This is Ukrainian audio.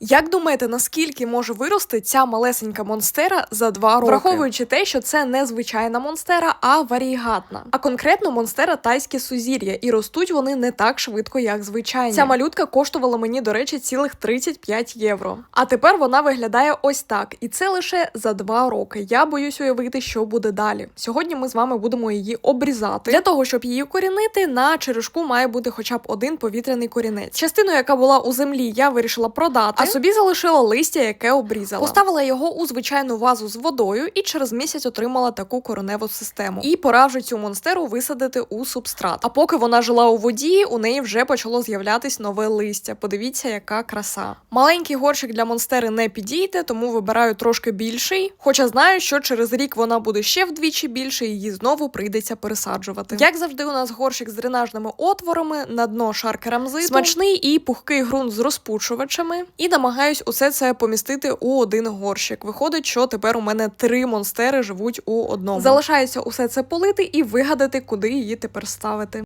Як думаєте, наскільки може вирости ця малесенька монстера за два роки? Враховуючи те, що це не звичайна монстера, а варігатна. А конкретно монстера тайське сузір'я, і ростуть вони не так швидко, як звичайні. Ця малютка коштувала мені, до речі, цілих 35 євро. А тепер вона виглядає ось так, і це лише за два роки. Я боюсь уявити, що буде далі. Сьогодні ми з вами будемо її обрізати. Для того, щоб її корінити, на черешку має бути хоча б один повітряний корінець. Частину, яка була у землі, я вирішила продати, собі залишила листя, яке обрізала. Поставила його у звичайну вазу з водою і через місяць отримала таку кореневу систему. І пора вже цю монстеру висадити у субстрат. А поки вона жила у воді, у неї вже почало з'являтись нове листя. Подивіться, яка краса. Маленький горщик для монстери не підійде, тому вибираю трошки більший. Хоча знаю, що через рік вона буде ще вдвічі більше, і її знову прийдеться пересаджувати. Як завжди, у нас горщик з дренажними отворами, на дно шар керамзиту, смачний і пухкий ґрунт з розпучувачами. І намагаюсь усе це помістити у один горщик. Виходить, що тепер у мене три монстери живуть у одному. Залишається усе це полити і вигадати, куди її тепер ставити.